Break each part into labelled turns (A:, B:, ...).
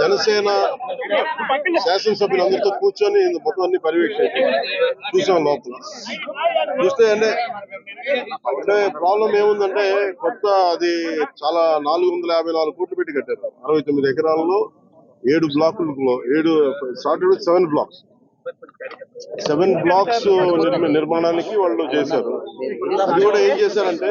A: జనసేన శాసనసభ్యులందరితో కూర్చొని మొత్తం అన్ని పర్యవేక్షించాం చూసాం లోపల. చూస్తే అంటే అంటే ప్రాబ్లం ఏముందంటే కొత్త అది చాలా నాలుగు వందల యాభై నాలుగు కోట్లు పెట్టి కట్టారు. అరవై తొమ్మిది ఎకరాల్లో ఏడు బ్లాకులలో ఏడు started seven blocks seven blocks నిర్మాణానికి వాళ్ళు చేశారు. అది కూడా ఏం చేశారంటే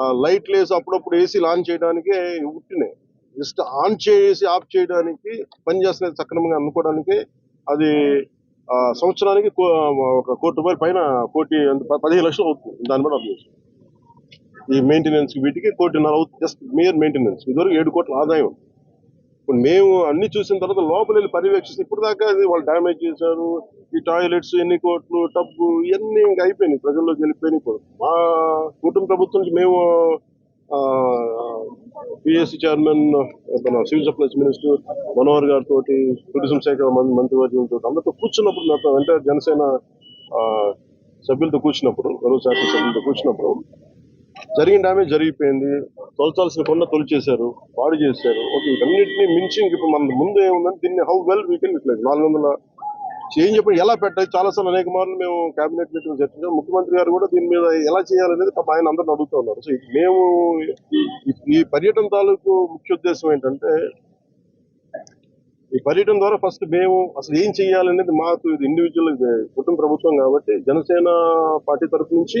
A: లైట్ లేసి అప్పుడప్పుడు ఏసీ ఆన్ చేయడానికి ఉట్టినాయి జస్ట్ ఆన్ చేసి ఆఫ్ చేయడానికి పనిచేస్తున్నది సక్రమంగా అనుకోవడానికి. అది ఆ, సంవత్సరానికి కో- ఒక కోటి రూపాయల పైన కోటి పదిహేను లక్షలు అవుతుంది. దాన్ని బట్టి అర్థం ఈ మెయింటెనెన్స్ వీటికి కోటిన్నర అవుతుంది. జస్ట్ మేయర్ మెయింటెనెన్స్ ఇదివరకు ఏడు కోట్ల ఆదాయం. ఇప్పుడు మేము అన్ని చూసిన తర్వాత లోపల వెళ్ళి పర్యవేక్షిస్తే ఇప్పుడు దాకా అది వాళ్ళు డ్యామేజ్ చేశారు. ఈ టాయిలెట్స్ ఎన్ని కోట్లు టబ్బు ఇవన్నీ ఇంకా అయిపోయినాయి. ప్రజల్లోకి వెళ్ళిపోయినాయి ఇప్పుడు. మా కుటుంబ ప్రభుత్వం నుంచి మేము పిఎస్సి చైర్మన్ మన సివిల్ సప్లైస్ మినిస్టర్ మనోహర్ గారితో టూరిజం శాఖ మం- మంత్రివర్గంతో అందరితో కూర్చున్నప్పుడు నాతో అంటే జనసేన సభ్యులతో కూర్చున్నప్పుడు గౌరవ శాఖ సభ్యులతో కూర్చున్నప్పుడు జరిగిన డ్యామేజ్ జరిగిపోయింది. తొలచాల్సిన కొండ తొలిచేశారు పాడు చేశారు. ఓకే వీటన్నిటిని మించి ఇప్పుడు మన ముందు ఏముందని దీన్ని హౌ వెల్ వీ కెన్ ఇట్లేదు నాలుగు వందల చేంజ్ చెప్పి ఎలా పెట్టాలి? చాలా సార్లు అనేక మార్లు మేము కేబినెట్ మీటింగ్ చర్చించాం. ముఖ్యమంత్రి గారు కూడా దీని మీద ఎలా చేయాలనేది పాపం ఆయన అందరిని అడుగుతూ ఉన్నారు. సో ఇది మేము ఈ- ఈ పర్యటన తాలూకు ముఖ్య ఉద్దేశం ఏంటంటే ఈ పర్యటన ద్వారా ఫస్ట్ మేము అసలు ఏం చేయాలనేది మాకు ఇది ఇండివిజువల్ కుటుంబ ప్రభుత్వం కాబట్టి జనసేన పార్టీ తరఫు నుంచి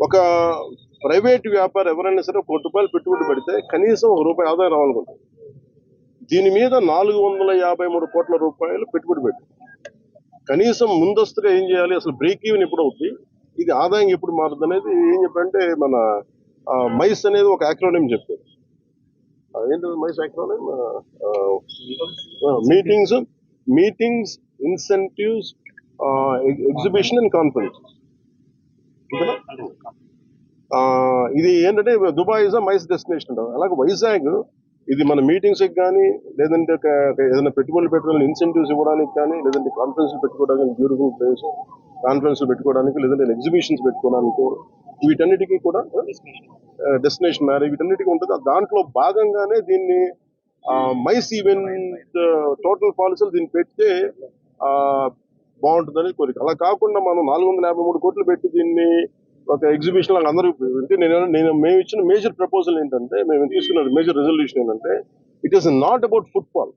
A: ఒక ప్రైవేట్ వ్యాపారం ఎవరైనా సరే కోటి రూపాయలు పెట్టుబడి పెడితే కనీసం ఒక రూపాయి ఆదాయం రావాలనుకుంటుంది దీని మీద నాలుగు వందల యాభై మూడు కోట్ల రూపాయలు పెట్టుబడి పెట్టి. కనీసం ముందస్తుగా ఏం చేయాలి? అసలు బ్రేక్ ఈవెన్ ఎప్పుడు అవుతుంది ఇది ఆదాయం ఎప్పుడు మారుతుంది అనేది ఏం చెప్పంటే మన మైస్ అనేది ఒక యాక్రోనియం చెప్పారు. ఆ, ఏంటి MICE acronym meetings meetings incentives exhibition and ఇది ఏంటంటే దుబాయ్ ఇస్ మైస్ డెస్టినేషన్ అంటారు. అలాగే వైజాగ్ ఇది మన మీటింగ్స్ కానీ లేదంటే ఏదైనా పెట్టుబడులు పెట్టడానికి ఇన్సెంటివ్స్ ఇవ్వడానికి కానీ లేదంటే కాన్ఫరెన్స్ పెట్టుకోవడానికి బ్యూటిఫుల్ ప్లేస్ కాన్ఫరెన్స్ పెట్టుకోవడానికి లేదంటే ఎగ్జిబిషన్స్ పెట్టుకోవడానికి వీటన్నిటికీ కూడా డెస్టినేషన్ మ్యారేజ్ వీటన్నిటికీ ఉంటుంది. దాంట్లో భాగంగానే దీన్ని మైస్ ఈవెంట్ టోటల్ పాలసీలు దీన్ని పెడితే బాగుంటుందని కోరిక. అలా కాకుండా మనం నాలుగు వందల యాభై మూడు కోట్లు పెట్టి దీన్ని ఒక ఎగ్జిబిషన్ లాగా అందరూ అంటే నేను నేను మేము ఇచ్చిన మేజర్ ప్రపోజల్ ఏంటంటే మేము తీసుకున్న మేజర్ రెజల్యూషన్ ఏంటంటే it is not about football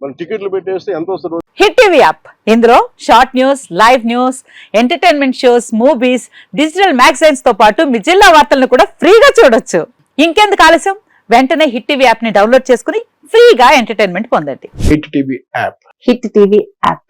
A: మనం టికెట్లు పెట్టేస్తే ఎంత వస్తుంది
B: హిట్ టీవీ యాప్ ఇందులో short news live news entertainment shows movies digital మ్యాగజైన్స్తో పాటు మీ జిల్లా వార్తలను కూడా ఫ్రీగా చూడొచ్చు. ఇంకెందుకు ఆలస్యం? వెంటనే హిట్ టీవీ యాప్ని డౌన్లోడ్ చేసుకుని ఫ్రీగా ఎంటర్టైన్మెంట్ పొందండి.
C: Hit TV app
B: hit TV app